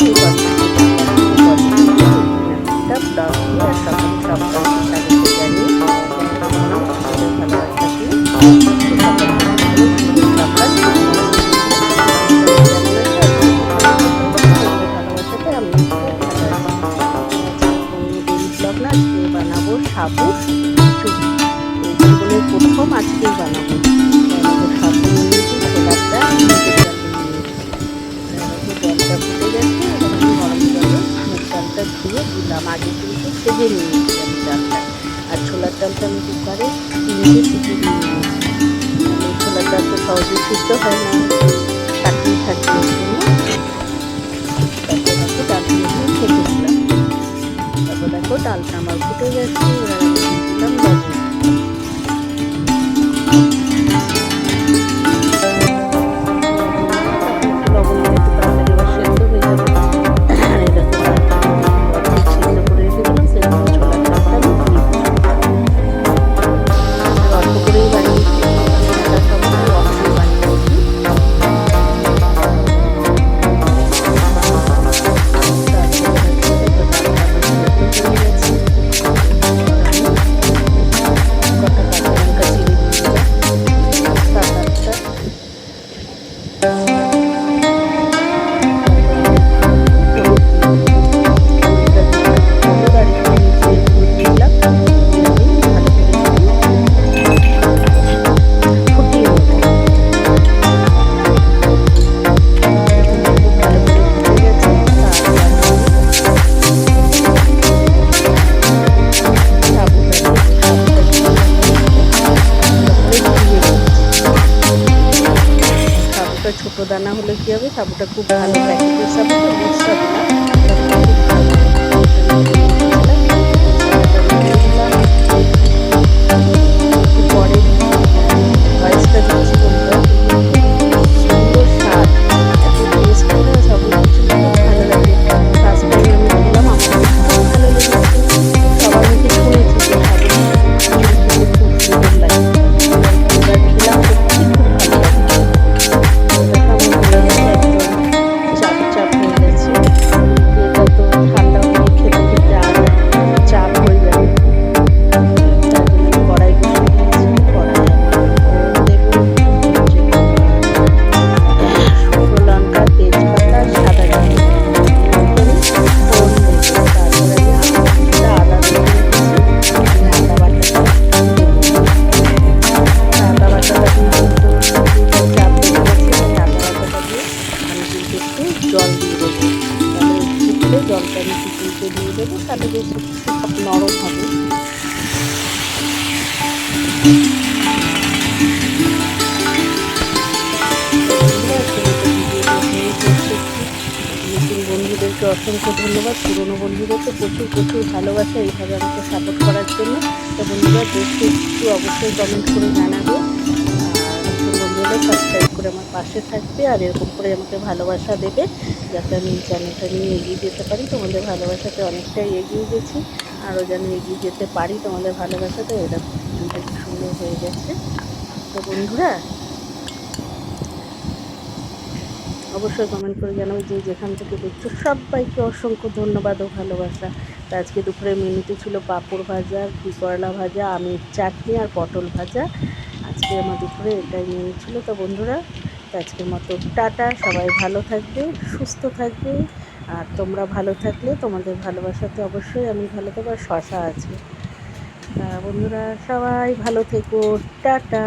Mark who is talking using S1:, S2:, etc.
S1: Igual. ডালটা ধুয়ে দিলাম। আগে কিন্তু সেজে নিয়েছি আমি ডালটা। আর ছোলার ডালটা আমি কুকারে তিনটে সিটি দিয়ে নিয়েছি মানে ছোলার ডাল তো সহজে সিদ্ধ হয় না। কাটিয়ে থাকবে তারপর দেখো ডাল দিয়ে দিলাম দেখো ডালটা আমার ফুটে গেছে। দিলাম সাবুটা ছোট দানা হলে কি হবে? সাবুটা খুব ভালো প্যাকেটের সাবু মিক্স ফুটলে জলটা আমি খিচুড়িতে দিয়ে দেবো, তাহলে বেশ নরম হবে। বন্ধুদেরকে অসংখ্য ধন্যবাদ, পুরনো বন্ধুদেরকে প্রচুর প্রচুর ভালোবাসা, এইভাবে আমাকে সাপোর্ট করার জন্য। তো বন্ধুরা দেখতে একটু অবশ্যই কমেন্ট করে জানাবে। পাশে থাকবে আর এরকম করে আমাকে ভালোবাসা দেবে যাতে আমি এই চ্যানেলটা নিয়ে এগিয়ে যেতে পারি। তোমাদের ভালোবাসাতে অনেকটাই এগিয়ে গেছি। আরও যেন এগিয়ে যেতে পারি তোমাদের ভালোবাসাতে এটা কি সুন্দর হয়ে গেছে। তো বন্ধুরা, অবশ্যই কমেন্ট করে জানাবে যে যেখান থেকে দেখছ, সবাইকে অসংখ্য ধন্যবাদ ও ভালোবাসা। তো আজকে দুপুরে মেনুতে ছিল পাঁপড় ভাজা করলা ভাজা, আমের চাটনি আর পটল ভাজা। আজকে আমার দুপুরে এটাই মেনু ছিল। তো বন্ধুরা তো আজকের মতো টাটা, সবাই ভালো থাকবে, সুস্থ থাকবে, আর তোমরা ভালো থাকলে তোমাদের ভালোবাসাতে অবশ্যই আমি ভালো থাকব আর শশা আছে। বন্ধুরা সবাই ভালো থেকো, টাটা।